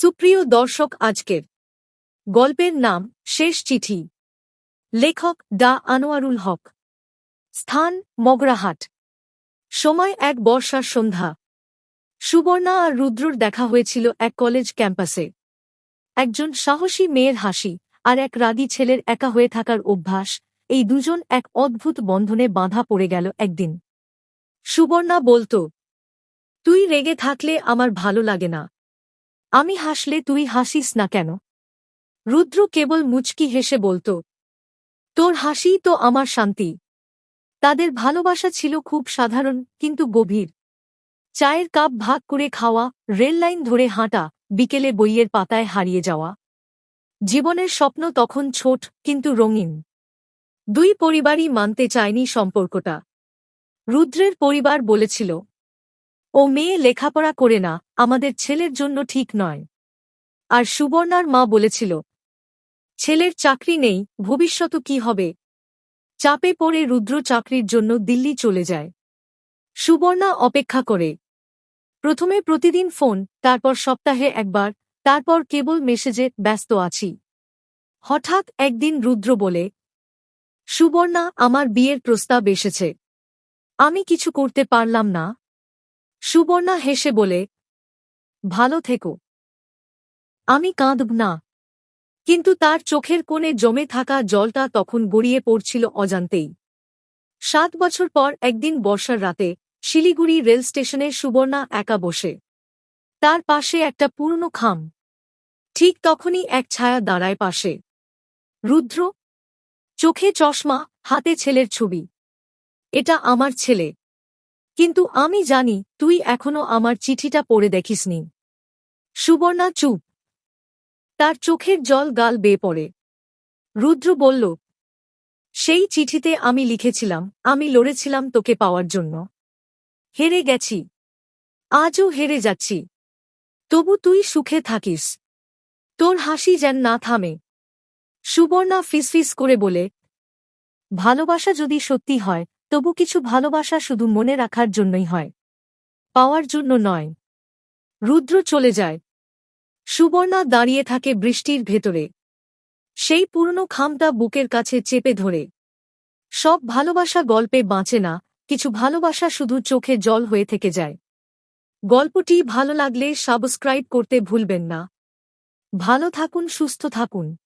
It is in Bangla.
সুপ্রিয় দর্শক, আজকের গল্পের নাম শেষ চিঠি। লেখক ডা আনোয়ারুল হক। স্থান মগরাহাট। সময় এক বর্ষার সন্ধ্যা। সুবর্ণা আর রুদ্রর দেখা হয়েছিল এক কলেজ ক্যাম্পাসে। একজন সাহসী মেয়ের হাসি আর এক রাগী ছেলের একা হয়ে থাকার অভ্যাস, এই দুজন এক অদ্ভুত বন্ধনে বাঁধা পড়ে গেল একদিন। সুবর্ণা বলত, তুই রেগে থাকলে আমার ভালো লাগে না। আমি হাসলে তুই হাসিস না কেন? রুদ্র কেবল মুচকি হেসে বলত, তোর হাসিই তো আমার শান্তি। তাদের ভালোবাসা ছিল খুব সাধারণ, কিন্তু গভীর। চায়ের কাপ ভাগ করে খাওয়া রেললাইন ধরে হাঁটা, বিকেলে বইয়ের পাতায় হারিয়ে যাওয়া। জীবনের স্বপ্ন তখন ছোট, কিন্তু রঙিন। দুই পরিবারই মানতে চায়নি সম্পর্কটা। রুদ্রের পরিবার বলেছিল ও মেয়ে লেখাপড়া করে না, আমাদের ছেলের জন্য ঠিক নয়। আর সুবর্ণার মা বলেছিল, ছেলের চাকরি নেই, ভবিষ্যৎ কি হবে? চাপে পড়ে রুদ্র চাকরির জন্য দিল্লি চলে যায়। সুবর্ণা অপেক্ষা করে। প্রথমে প্রতিদিন ফোন, তারপর সপ্তাহে একবার, তারপর কেবল মেসেজে ব্যস্ত আছি। হঠাৎ একদিন রুদ্র বলে, সুবর্ণা, আমার বিয়ের প্রস্তাব এসেছে। আমি কিছু করতে পারলাম না সুবর্ণা হেসে বলে, ভালো থেকো। আমি কাঁদব না। কিন্তু তার চোখের কোণে জমে থাকা জলটা তখন গড়িয়ে পড়ছিল অজান্তেই। সাত বছর পর একদিন বর্ষার রাতে শিলিগুড়ি রেল স্টেশনে সুবর্ণা একা বসে। তার পাশে একটা পুরনো খাম। ঠিক তখনই এক ছায়া দাঁড়ায় পাশে। রুদ্র, চোখে চশমা, হাতে ছেলের ছবি। এটা আমার ছেলে। কিন্তু আমি জানি তুই এখনও আমার চিঠিটা পড়ে দেখিসনি। সুবর্ণা চুপ। তার চোখের জল গাল বেয়ে পড়ে। রুদ্র বলল, সেই চিঠিতে আমি লিখেছিলাম, আমি লড়েছিলাম তোকে পাওয়ার জন্য। হেরে গেছি। আজও হেরে যাচ্ছি। তবু তুই সুখে থাকিস। তোর হাসি যেন না থামে। সুবর্ণা ফিসফিস করে বলে, ভালোবাসা যদি সত্যি হয় তবু কিছু ভালোবাসা শুধু মনে রাখার জন্যই হয়। পাওয়ার জন্য নয়। রুদ্র চলে যায়। সুবর্ণা দাঁড়িয়ে থাকে বৃষ্টির ভেতরে। সেই পুরনো খামটা বুকের কাছে চেপে ধরে। সব ভালোবাসা গল্পে বাঁচে না, কিছু ভালোবাসা শুধু চোখে জল হয়ে থেকে যায়। গল্পটি ভালো লাগলে সাবস্ক্রাইব করতে ভুলবেন না। ভালো থাকুন, সুস্থ থাকুন।